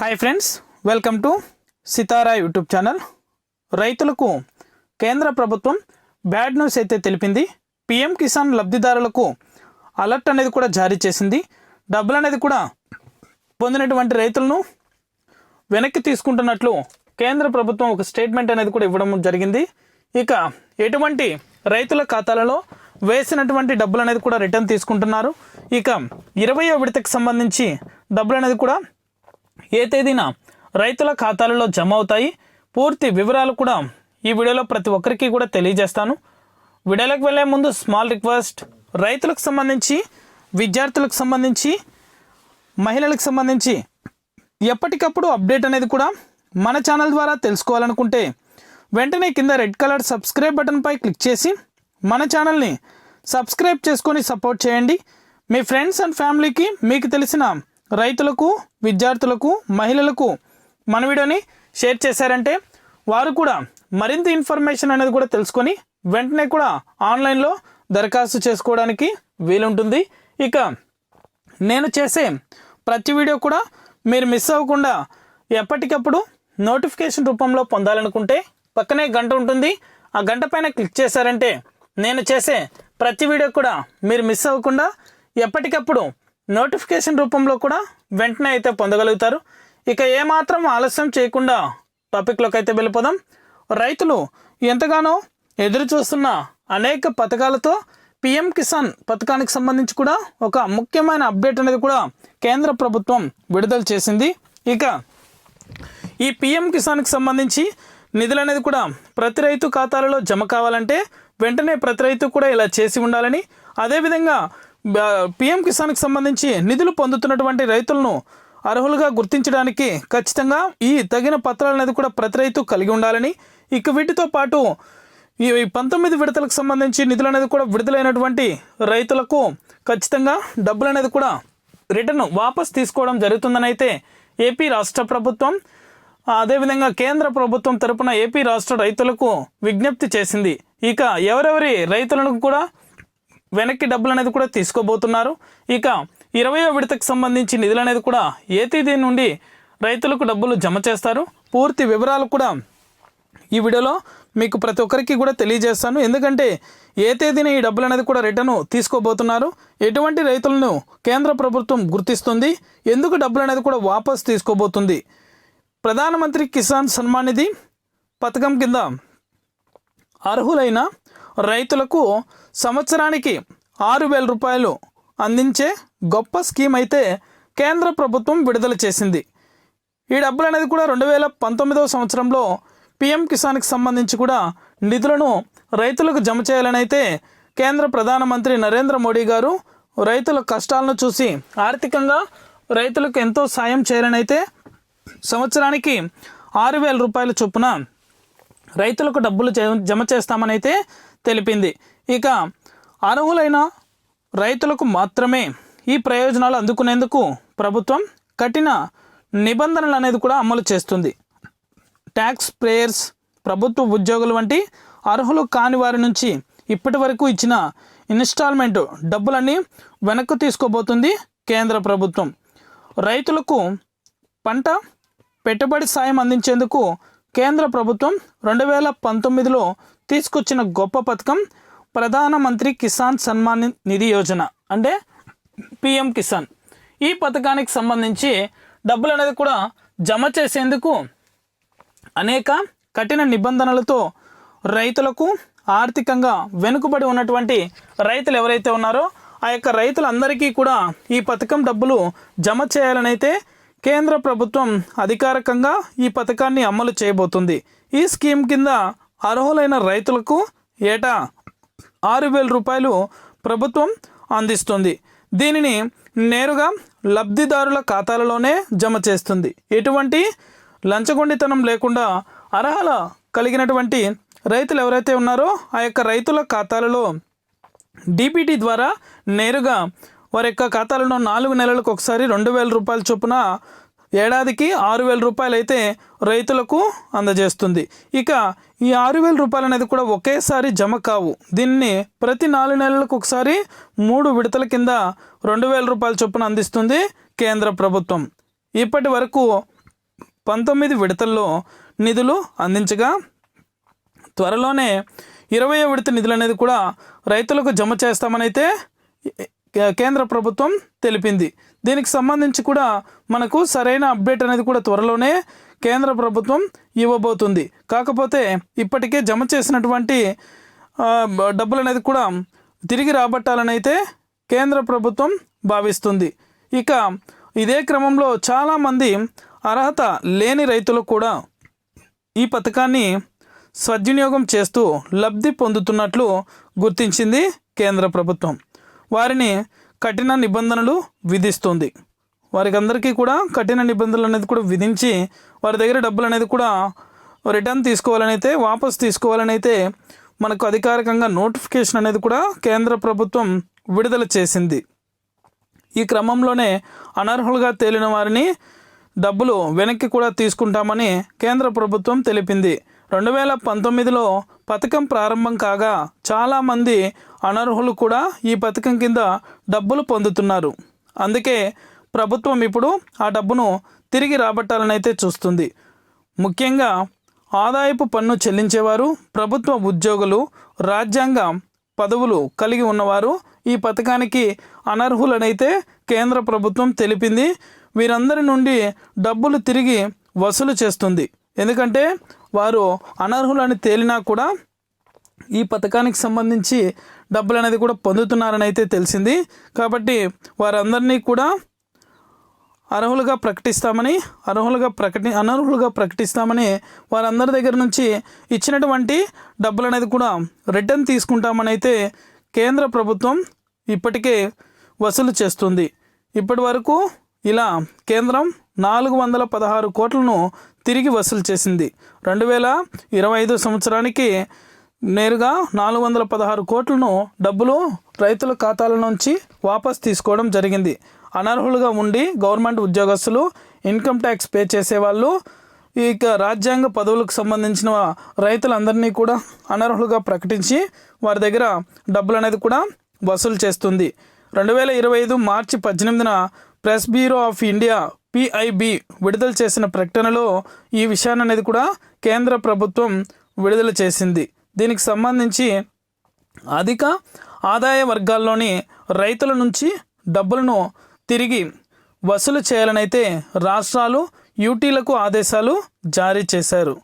Hi friends welcome to Sitara YouTube channel రైతులకు కేంద్ర ప్రభుత్వం బ్యాడ్ న్యూస్ అయితే తెలిపింది. పిఎం కిసాన్ లబ్ధిదారులకు అలర్ట్ అనేది కూడా జారీ చేసింది. డబ్బులు అనేది కూడా పొందినటువంటి రైతులను వెనక్కి తీసుకుంటున్నట్లు కేంద్ర ప్రభుత్వం ఒక స్టేట్మెంట్ అనేది కూడా ఇవ్వడం జరిగింది. ఇక ఎటువంటి రైతుల ఖాతాలలో వేసినటువంటి డబ్బులు అనేది కూడా రిటర్న్ తీసుకుంటున్నారు. ఇక ఇరవయో విడతకు సంబంధించి డబ్బులు అనేది కూడా ఏ తేదీన రైతుల ఖాతాలలో జమ అవుతాయి. పూర్తి వివరాలు కూడా ఈ వీడియోలో ప్రతి ఒక్కరికి కూడా తెలియజేస్తాను. వీడియోలోకి వెళ్ళే ముందు స్మాల్ రిక్వెస్ట్ రైతులకు సంబంధించి విద్యార్థులకు సంబంధించి మహిళలకు సంబంధించి ఎప్పటికప్పుడు అప్డేట్ అనేది కూడా మన ఛానల్ ద్వారా తెలుసుకోవాలనుకుంటే వెంటనే కింద రెడ్ కలర్ సబ్స్క్రైబ్ బటన్పై క్లిక్ చేసి మన ఛానల్ని సబ్స్క్రైబ్ చేసుకొని సపోర్ట్ చేయండి. మీ ఫ్రెండ్స్ అండ్ ఫ్యామిలీకి మీకు తెలిసిన రైతులకు విద్యార్థులకు మహిళలకు మన వీడియోని షేర్ చేశారంటే వారు కూడా మరింత ఇన్ఫర్మేషన్ అనేది కూడా తెలుసుకొని వెంటనే కూడా ఆన్లైన్లో దరఖాస్తు చేసుకోవడానికి వీలుంటుంది. ఇక నేను చేసే ప్రతి వీడియో కూడా మీరు మిస్ అవ్వకుండా ఎప్పటికప్పుడు నోటిఫికేషన్ రూపంలో పొందాలనుకుంటే పక్కనే గంట ఉంటుంది. ఆ గంట పైన క్లిక్ చేశారంటే నేను చేసే ప్రతి వీడియో కూడా మీరు మిస్ అవ్వకుండా ఎప్పటికప్పుడు నోటిఫికేషన్ రూపంలో కూడా వెంటనే అయితే పొందగలుగుతారు. ఇక ఏమాత్రం ఆలస్యం చేయకుండా టాపిక్లోకి అయితే వెళ్ళిపోదాం. రైతులు ఎంతగానో ఎదురు చూస్తున్న అనేక పథకాలతో పిఎం కిసాన్ పథకానికి సంబంధించి కూడా ఒక ముఖ్యమైన అప్డేట్ అనేది కూడా కేంద్ర ప్రభుత్వం విడుదల చేసింది. ఇక ఈ పిఎం కిసాన్కి సంబంధించి నిధులు అనేది కూడా ప్రతి రైతు ఖాతాలలో జమ కావాలంటే వెంటనే ప్రతి రైతు కూడా ఇలా చేసి ఉండాలని అదేవిధంగా పిఎం కిసాన్కి సంబంధించి నిధులు పొందుతున్నటువంటి రైతులను అర్హులుగా గుర్తించడానికి ఖచ్చితంగా ఈ తగిన పత్రాలు అనేది కూడా ప్రతి రైతు కలిగి ఉండాలని ఇక వీటితో పాటు ఈ పంతొమ్మిది విడతలకు సంబంధించి నిధులు అనేది కూడా విడుదలైనటువంటి రైతులకు ఖచ్చితంగా డబ్బులు అనేది కూడా రిటర్న్ వాపస్ తీసుకోవడం జరుగుతుందని అయితే ఏపీ రాష్ట్ర ప్రభుత్వం అదేవిధంగా కేంద్ర ప్రభుత్వం తరపున ఏపీ రాష్ట్ర రైతులకు విజ్ఞప్తి చేసింది. ఇక ఎవరెవరి రైతులను కూడా వెనక్కి డబ్బులు అనేది కూడా తీసుకోబోతున్నారు. ఇక ఇరవయో విడతకు సంబంధించి నిధులు అనేది కూడా ఏ తేదీ నుండి రైతులకు డబ్బులు జమ చేస్తారు? పూర్తి వివరాలు కూడా ఈ వీడియోలో మీకు ప్రతి ఒక్కరికి కూడా తెలియజేస్తాను. ఎందుకంటే ఏ తేదీన ఈ డబ్బులు అనేది కూడా రిటర్న్ తీసుకోబోతున్నారు. ఎటువంటి రైతులను కేంద్ర ప్రభుత్వం గుర్తిస్తుంది? ఎందుకు డబ్బులు అనేది కూడా వాపస్ తీసుకోబోతుంది? ప్రధానమంత్రి కిసాన్ సన్మాన్ నిధి పథకం కింద అర్హులైన రైతులకు సంవత్సరానికి ఆరు వేల రూపాయలు అందించే గొప్ప స్కీమ్ అయితే కేంద్ర ప్రభుత్వం విడుదల చేసింది. ఈ డబ్బులు అనేది కూడా రెండు వేల పంతొమ్మిదవ సంవత్సరంలో పిఎం కిసాన్కి సంబంధించి కూడా నిధులను రైతులకు జమ చేయాలని అయితే కేంద్ర ప్రధానమంత్రి నరేంద్ర మోడీ గారు రైతుల కష్టాలను చూసి ఆర్థికంగా రైతులకు ఎంతో సాయం చేయాలని అయితే సంవత్సరానికి ఆరు వేల రూపాయల చొప్పున రైతులకు డబ్బులు జమ- జమ చేస్తామని అయితే తెలిపింది. ఇక అర్హులైన రైతులకు మాత్రమే ఈ ప్రయోజనాలు అందుకునేందుకు ప్రభుత్వం కఠిన నిబంధనలు అనేది కూడా అమలు చేస్తుంది. ట్యాక్స్ ప్రేయర్స్ ప్రభుత్వ ఉద్యోగులు వంటి అర్హులు కాని వారి నుంచి ఇప్పటి వరకు ఇచ్చిన ఇన్స్టాల్మెంట్ డబ్బులన్నీ వెనక్కు తీసుకోబోతుంది కేంద్ర ప్రభుత్వం. రైతులకు పంట పెట్టుబడి సాయం అందించేందుకు కేంద్ర ప్రభుత్వం రెండు వేల పంతొమ్మిదిలో తీసుకొచ్చిన గొప్ప పథకం ప్రధానమంత్రి కిసాన్ సన్మాన్ నిధి యోజన. అంటే పిఎం కిసాన్. ఈ పథకానికి సంబంధించి డబ్బులు అనేది కూడా జమ చేసేందుకు అనేక కఠిన నిబంధనలతో రైతులకు ఆర్థికంగా వెనుకబడి ఉన్నటువంటి రైతులు ఎవరైతే ఉన్నారో ఆ యొక్క రైతులందరికీ కూడా ఈ పథకం డబ్బులు జమ చేయాలనైతే కేంద్ర ప్రభుత్వం అధికారికంగా ఈ పథకాన్ని అమలు చేయబోతుంది. ఈ స్కీమ్ కింద అర్హులైన రైతులకు ఏటా ఆరు వేల రూపాయలు ప్రభుత్వం అందిస్తుంది. దీనిని నేరుగా లబ్ధిదారుల ఖాతాలలోనే జమ చేస్తుంది. ఎటువంటి లంచగొండితనం లేకుండా అర్హత కలిగినటువంటి రైతులు ఎవరైతే ఉన్నారో ఆ యొక్క రైతుల ఖాతాలలో డీబీటీ ద్వారా నేరుగా వారి యొక్క ఖాతాలను నాలుగు నెలలకు ఒకసారి రెండు వేల రూపాయల చొప్పున ఏడాదికి ఆరు వేల రూపాయలు అయితే రైతులకు అందజేస్తుంది. ఇక ఈ ఆరు వేల రూపాయలు అనేది కూడా ఒకేసారి జమ కావు. దీన్ని ప్రతి నాలుగు నెలలకు ఒకసారి మూడు విడతల కింద రెండు వేల రూపాయల చొప్పున అందిస్తుంది కేంద్ర ప్రభుత్వం. ఇప్పటి వరకు పంతొమ్మిది విడతల్లో నిధులు అందించగా త్వరలోనే ఇరవై విడత నిధులు అనేది కూడా రైతులకు జమ చేస్తామనైతే కేంద్ర ప్రభుత్వం తెలిపింది. దీనికి సంబంధించి కూడా మనకు సరైన అప్డేట్ అనేది కూడా త్వరలోనే కేంద్ర ప్రభుత్వం ఇవ్వబోతుంది. కాకపోతే ఇప్పటికే జమ చేసినటువంటి డబ్బులు అనేది కూడా తిరిగి రాబట్టాలని అయితే కేంద్ర ప్రభుత్వం భావిస్తుంది. ఇక ఇదే క్రమంలో చాలామంది అర్హత లేని రైతులు కూడా ఈ పథకాన్ని సద్వినియోగం చేస్తూ లబ్ధి పొందుతున్నట్లు గుర్తించింది కేంద్ర ప్రభుత్వం. వారిని కఠిన నిబంధనలు విధిస్తుంది. వారికి అందరికీ కూడా కఠిన నిబంధనలు అనేది కూడా విధించి వారి దగ్గర డబ్బులు అనేది కూడా రిటర్న్ తీసుకోవాలని అయితే వాపస్ తీసుకోవాలని అయితే మనకు అధికారికంగా నోటిఫికేషన్ అనేది కూడా కేంద్ర ప్రభుత్వం విడుదల చేసింది. ఈ క్రమంలోనే అనర్హులుగా తేలిన వారిని డబ్బులు వెనక్కి కూడా తీసుకుంటామని కేంద్ర ప్రభుత్వం తెలిపింది. రెండు వేల పంతొమ్మిదిలో పథకం ప్రారంభం కాగా చాలామంది అనర్హులు కూడా ఈ పథకం కింద డబ్బులు పొందుతున్నారు. అందుకే ప్రభుత్వం ఇప్పుడు ఆ డబ్బును తిరిగి రాబట్టాలనైతే చూస్తుంది. ముఖ్యంగా ఆదాయపు పన్ను చెల్లించేవారు ప్రభుత్వ ఉద్యోగులు రాజ్యాంగ పదవులు కలిగి ఉన్నవారు ఈ పథకానికి అనర్హులనైతే కేంద్ర ప్రభుత్వం తెలిపింది. వీరందరి నుండి డబ్బులు తిరిగి వసూలు చేస్తుంది. ఎందుకంటే వారు అనర్హులని తేలినా కూడా ఈ పథకానికి సంబంధించి డబ్బులు అనేది కూడా పొందుతున్నారని అయితే తెలిసింది. కాబట్టి వారందరినీ కూడా అర్హులుగా ప్రకటిస్తామని అర్హులుగా ప్రకటి అనర్హులుగా ప్రకటిస్తామని వారందరి దగ్గర నుంచి ఇచ్చినటువంటి డబ్బులు అనేది కూడా రిటర్న్ తీసుకుంటామని అయితే కేంద్ర ప్రభుత్వం ఇప్పటికే వసూలు చేస్తుంది. ఇప్పటి వరకు ఇలా కేంద్రం నాలుగు వందల పదహారు కోట్లను తిరిగి వసూలు చేసింది. రెండు వేల ఇరవై ఐదు సంవత్సరానికి నేరుగా నాలుగు వందల పదహారు కోట్లను డబ్బులు రైతుల ఖాతాల నుంచి వాపస్ తీసుకోవడం జరిగింది. అనర్హులుగా ఉండి గవర్నమెంట్ ఉద్యోగస్తులు ఇన్కమ్ ట్యాక్స్ పే చేసేవాళ్ళు ఇక రాజ్యాంగ పదవులకు సంబంధించిన రైతులందరినీ కూడా అనర్హులుగా ప్రకటించి వారి దగ్గర డబ్బులు అనేది కూడా వసూలు చేస్తుంది. రెండు వేల ఇరవై ఐదు మార్చి పద్దెనిమిదిన press bureau of India PIB విడుదల చేసిన ప్రకటనలో ఈ విషయాన్ని అనేది కూడా కేంద్ర ప్రభుత్వం విడుదల చేసింది. దీనికి సంబంధించి అధిక ఆదాయ వర్గాల్లోని రైతుల నుంచి డబ్బులను తిరిగి వసూలు చేయాలనైతే రాష్ట్రాలు యూటీలకు ఆదేశాలు జారీ చేశారు.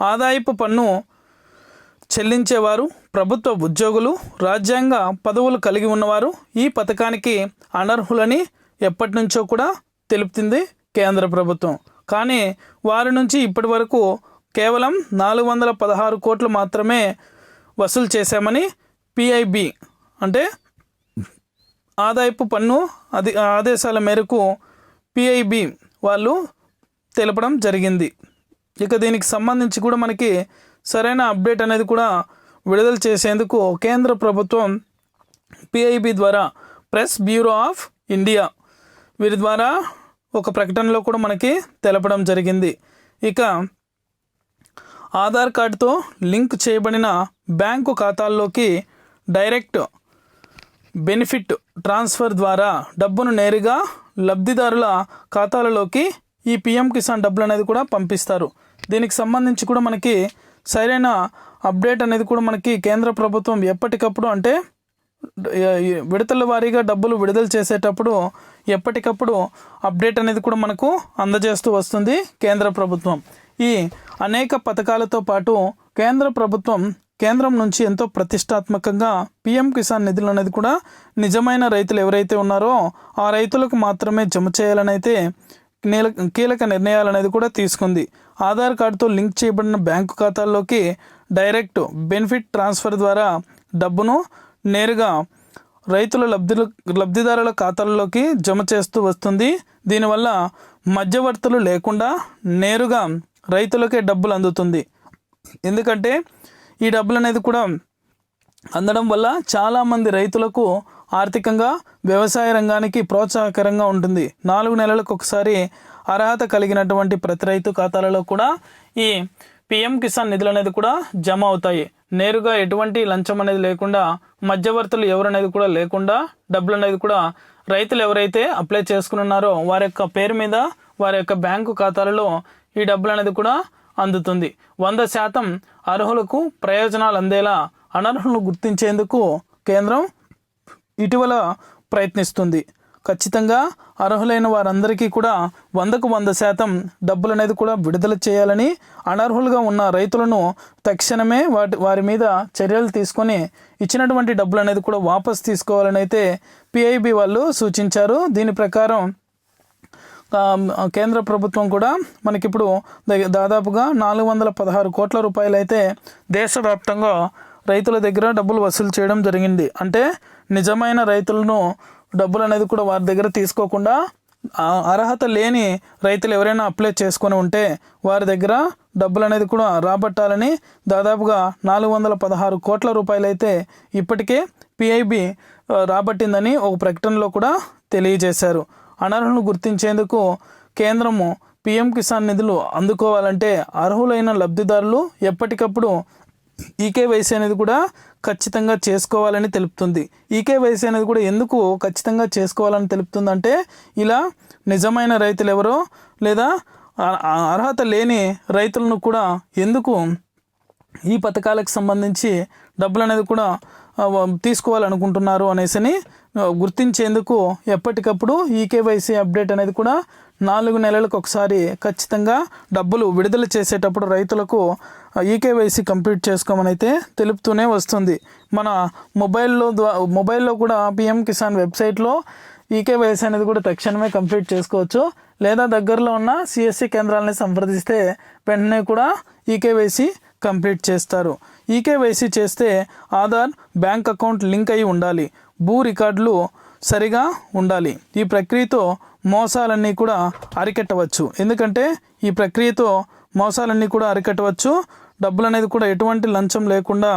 ఆదాయపు పన్ను చెల్లించేవారు ప్రభుత్వ ఉద్యోగులు రాజ్యాంగ పదవులు కలిగి ఉన్నవారు ఈ పథకానికి అనర్హులని ఎప్పటి నుంచో కూడా తెలుపుతుంది కేంద్ర ప్రభుత్వం. కానీ వారి నుంచి ఇప్పటి వరకు కేవలం నాలుగు వందల పదహారు కోట్లు మాత్రమే వసూలు చేశామని పిఐబి అంటే ఆదాయపు పన్ను అది ఆదేశాల మేరకు పిఐబి వాళ్ళు తెలపడం జరిగింది. ఇక దీనికి సంబంధించి కూడా మనకి సరైన అప్డేట్ అనేది కూడా విడుదల చేసేందుకు కేంద్ర ప్రభుత్వం పిఐబి ద్వారా ప్రెస్ బ్యూరో ఆఫ్ ఇండియా వీరి ద్వారా ఒక ప్రకటనలో కూడా మనకి తెలపడం జరిగింది. ఇక ఆధార్ కార్డుతో లింక్ చేయబడిన బ్యాంకు ఖాతాల్లోకి డైరెక్ట్ బెనిఫిట్ ట్రాన్స్ఫర్ ద్వారా డబ్బును నేరుగా లబ్ధిదారుల ఖాతాలలోకి ఈ పిఎం కిసాన్ డబ్బులు అనేది కూడా పంపిస్తారు. దీనికి సంబంధించి కూడా మనకి సరైన అప్డేట్ అనేది కూడా మనకి కేంద్ర ప్రభుత్వం ఎప్పటికప్పుడు అంటే విడతల వారీగా డబ్బులు విడుదల చేసేటప్పుడు ఎప్పటికప్పుడు అప్డేట్ అనేది కూడా మనకు అందజేస్తూ వస్తుంది కేంద్ర ప్రభుత్వం. ఈ అనేక పథకాలతో పాటు కేంద్ర ప్రభుత్వం కేంద్రం నుంచి ఎంతో ప్రతిష్టాత్మకంగా పిఎం కిసాన్ నిధులు అనేది కూడా నిజమైన రైతులు ఎవరైతే ఉన్నారో ఆ రైతులకు మాత్రమే జమ చేయాలనైతే అయితే కీలక కీలక నిర్ణయాలు అనేది కూడా తీసుకుంది. ఆధార్ కార్డుతో లింక్ చేయబడిన బ్యాంకు ఖాతాల్లోకి డైరెక్ట్ బెనిఫిట్ ట్రాన్స్ఫర్ ద్వారా డబ్బును నేరుగా రైతుల లబ్ధులు లబ్ధిదారుల ఖాతాల్లోకి జమ చేస్తూ వస్తుంది. దీనివల్ల మధ్యవర్తులు లేకుండా నేరుగా రైతులకే డబ్బులు అందుతుంది. ఎందుకంటే ఈ డబ్బులు అనేది కూడా అందడం వల్ల చాలామంది రైతులకు ఆర్థికంగా వ్యవసాయ రంగానికి ప్రోత్సాహకరంగా ఉంటుంది. నాలుగు నెలలకు ఒకసారి అర్హత కలిగినటువంటి ప్రతి రైతు ఖాతాలలో కూడా ఈ పిఎం కిసాన్ నిధులు అనేది కూడా జమ అవుతాయి. నేరుగా ఎటువంటి లంచం అనేది లేకుండా మధ్యవర్తులు ఎవరనేది కూడా లేకుండా డబ్బులు అనేది కూడా రైతులు ఎవరైతే అప్లై చేసుకున్నారో వారి యొక్క పేరు మీద వారి యొక్క బ్యాంకు ఖాతాలలో ఈ డబ్బులు అనేది కూడా అందుతుంది. వంద శాతం అర్హులకు ప్రయోజనాలు అందేలా అనర్హులను గుర్తించేందుకు కేంద్రం ఇటీవల ప్రయత్నిస్తుంది. ఖచ్చితంగా అర్హులైన వారందరికీ కూడా వందకు వంద శాతం డబ్బులు అనేది కూడా విడుదల చేయాలని అనర్హులుగా ఉన్న రైతులను తక్షణమే వాటి వారి మీద చర్యలు తీసుకొని ఇచ్చినటువంటి డబ్బులు అనేది కూడా వాపస్ తీసుకోవాలని అయితే పిఐబి వాళ్ళు సూచించారు. దీని ప్రకారం కేంద్ర ప్రభుత్వం కూడా మనకిప్పుడు దాదాపుగా నాలుగు వందల పదహారు కోట్ల రూపాయలు అయితే దేశవ్యాప్తంగా రైతుల దగ్గర డబ్బులు వసూలు చేయడం జరిగింది. అంటే నిజమైన రైతులను డబ్బులు అనేది కూడా వారి దగ్గర తీసుకోకుండా అర్హత లేని రైతులు ఎవరైనా అప్లై చేసుకొని ఉంటే వారి దగ్గర డబ్బులు అనేది కూడా రాబట్టాలని దాదాపుగా నాలుగు వందల పదహారు కోట్ల రూపాయలు అయితే ఇప్పటికే పిఐబి రాబట్టిందని ఒక ప్రకటనలో కూడా తెలియజేశారు. అనర్హులను గుర్తించేందుకు కేంద్రము పిఎం కిసాన్ నిధులు అందుకోవాలంటే అర్హులైన లబ్ధిదారులు ఎప్పటికప్పుడు ఈకేవైసీ అనేది కూడా ఖచ్చితంగా చేసుకోవాలని తెలుపుతుంది. ఈకేవైసీ అనేది కూడా ఎందుకు ఖచ్చితంగా చేసుకోవాలని తెలుపుతుందంటే ఇలా నిజమైన రైతులు ఎవరో లేదా అర్హత లేని రైతులను కూడా ఎందుకు ఈ పథకాలకు సంబంధించి డబ్బులు అనేది కూడా తీసుకోవాలనుకుంటున్నారు అనేసి గుర్తించేందుకు ఎప్పటికప్పుడు ఈకేవైసీ అప్డేట్ అనేది కూడా నాలుగు నెలలకు ఒకసారి ఖచ్చితంగా డబ్బులు విడుదల చేసేటప్పుడు రైతులకు ఈకేవైసీ కంప్లీట్ చేసుకోమని అయితే తెలుపుతూనే వస్తుంది. మన మొబైల్లో ద్వా మొబైల్లో కూడా పిఎం కిసాన్ వెబ్సైట్లో ఈకేవైసీ అనేది కూడా తక్షణమే కంప్లీట్ చేసుకోవచ్చు. లేదా దగ్గరలో ఉన్న సిఎస్సి కేంద్రాలని సంప్రదిస్తే వెంటనే కూడా ఈకేవైసీ కంప్లీట్ చేస్తారు. ఈకేవైసీ చేస్తే ఆధార్ బ్యాంక్ అకౌంట్ లింక్ అయి ఉండాలి. భూ రికార్డులు సరిగా ఉండాలి. ఈ ప్రక్రియతో మోసాలన్నీ కూడా అరికట్టవచ్చు. ఎందుకంటే ఈ ప్రక్రియతో మోసాలన్నీ కూడా అరికట్టవచ్చు. డబ్బులు అనేది కూడా ఎటువంటి లంచం లేకుండా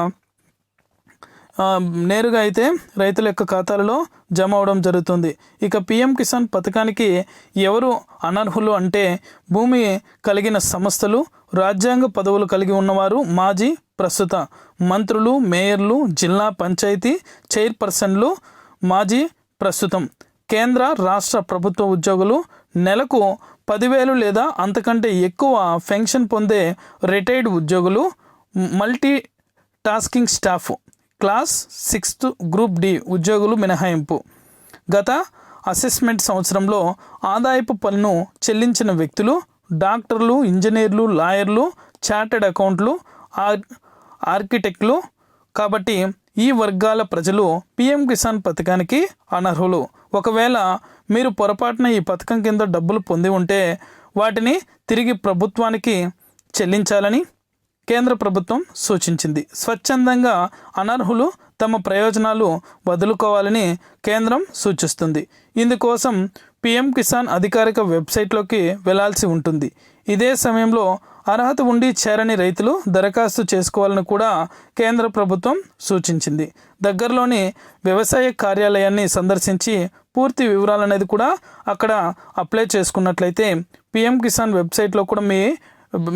నేరుగా అయితే రైతుల యొక్క ఖాతాలలో జమ అవడం జరుగుతుంది. ఇక పిఎం కిసాన్ పథకానికి ఎవరు అనర్హులు అంటే భూమి కలిగిన సంస్థలు రాజ్యాంగ పదవులు కలిగి ఉన్నవారు మాజీ ప్రస్తుత మంత్రులు మేయర్లు జిల్లా పంచాయతీ చైర్పర్సన్లు మాజీ ప్రస్తుతం కేంద్ర రాష్ట్ర ప్రభుత్వ ఉద్యోగులు నెలకు పదివేలు లేదా అంతకంటే ఎక్కువ పెన్షన్ పొందే రిటైర్డ్ ఉద్యోగులు multi tasking staff class sixth group D ఉద్యోగులు మినహాయింపు. గత అసెస్మెంట్ సంవత్సరంలో ఆదాయపు పన్ను చెల్లించిన వ్యక్తులు డాక్టర్లు ఇంజనీర్లు లాయర్లు చార్టెడ్ అకౌంట్లు ఆర్కిటెక్ట్లు. కాబట్టి ఈ వర్గాల ప్రజలు పిఎం కిసాన్ పథకానికి అనర్హులు. ఒకవేళ మీరు పొరపాటున ఈ పథకం కింద డబ్బులు పొంది ఉంటే వాటిని తిరిగి ప్రభుత్వానికి చెల్లించాలని కేంద్ర ప్రభుత్వం సూచించింది. స్వచ్ఛందంగా అనర్హులు తమ ప్రయోజనాలు వదులుకోవాలని కేంద్రం సూచిస్తుంది. ఇందుకోసం పిఎం కిసాన్ అధికారిక వెబ్సైట్లోకి వెళ్ళాల్సి ఉంటుంది. ఇదే సమయంలో అర్హత ఉండి చేరని రైతులు దరఖాస్తు చేసుకోవాలని కూడా కేంద్ర ప్రభుత్వం సూచించింది. దగ్గరలోని వ్యవసాయ కార్యాలయాన్ని సందర్శించి పూర్తి వివరాలు అనేది కూడా అక్కడ అప్లై చేసుకున్నట్లయితే పిఎం కిసాన్ వెబ్సైట్లో కూడా మీ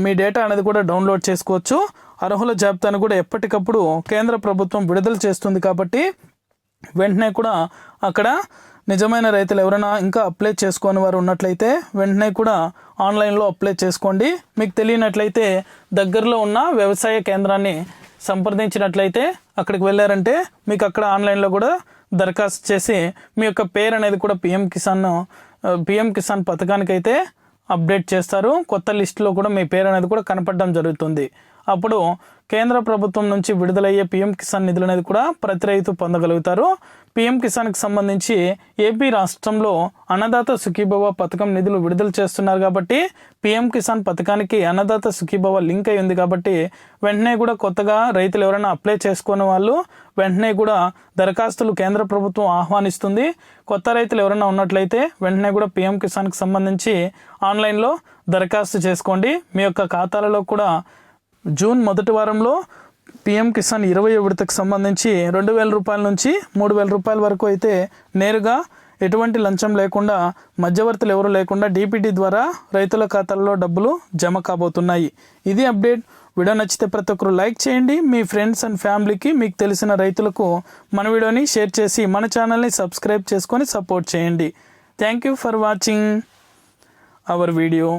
మీ డేటా అనేది కూడా డౌన్లోడ్ చేసుకోవచ్చు. అర్హుల జాబితాను కూడా ఎప్పటికప్పుడు కేంద్ర ప్రభుత్వం విడుదల చేస్తుంది కాబట్టి వెంటనే కూడా అక్కడ నిజమైన రైతులు ఎవరైనా ఇంకా అప్లై చేసుకోని వారు ఉన్నట్లయితే వెంటనే కూడా ఆన్లైన్లో అప్లై చేసుకోండి. మీకు తెలియనట్లయితే దగ్గరలో ఉన్న వ్యవసాయ కేంద్రాన్ని సంప్రదించినట్లయితే అక్కడికి వెళ్ళారంటే మీకు అక్కడ ఆన్లైన్లో కూడా దరఖాస్తు చేసి మీ యొక్క పేరు అనేది కూడా పిఎం కిసాన్ పిఎం కిసాన్ పథకానికైతే అప్డేట్ చేస్తారు. కొత్త లిస్టులో కూడా మీ పేరు అనేది కూడా కనపడడం జరుగుతుంది. అప్పుడు కేంద్ర ప్రభుత్వం నుంచి విడుదలయ్యే పిఎం కిసాన్ నిధులు అనేది కూడా ప్రతి రైతు పొందగలుగుతారు. పిఎం కిసాన్కి సంబంధించి ఏపీ రాష్ట్రంలో అన్నదాత సుఖీభవ పథకం నిధులు విడుదల చేస్తున్నారు కాబట్టి పిఎం కిసాన్ పథకానికి అన్నదాత సుఖీభవ లింక్ అయి ఉంది కాబట్టి వెంటనే కూడా కొత్తగా రైతులు ఎవరైనా అప్లై చేసుకునే వాళ్ళు వెంటనే కూడా దరఖాస్తులు కేంద్ర ప్రభుత్వం ఆహ్వానిస్తుంది. కొత్త రైతులు ఎవరైనా ఉన్నట్లయితే వెంటనే కూడా పిఎం కిసాన్కి సంబంధించి ఆన్లైన్లో దరఖాస్తు చేసుకోండి. మీ యొక్క ఖాతాలలో కూడా జూన్ మొదటి వారంలో పిఎం కిసాన్ ఇరవై విడతకు సంబంధించి రెండు వేల రూపాయల నుంచి మూడు వేల రూపాయల వరకు అయితే నేరుగా ఎటువంటి లంచం లేకుండా మధ్యవర్తులు ఎవరు లేకుండా డీపీటీ ద్వారా రైతుల ఖాతాల్లో డబ్బులు జమ కాబోతున్నాయి. ఇది అప్డేట్. వీడియో నచ్చితే ప్రతి ఒక్కరు లైక్ చేయండి. మీ ఫ్రెండ్స్ అండ్ ఫ్యామిలీకి మీకు తెలిసిన రైతులకు మన వీడియోని షేర్ చేసి మన ఛానల్ని సబ్స్క్రైబ్ చేసుకొని సపోర్ట్ చేయండి. Thank you for watching our video.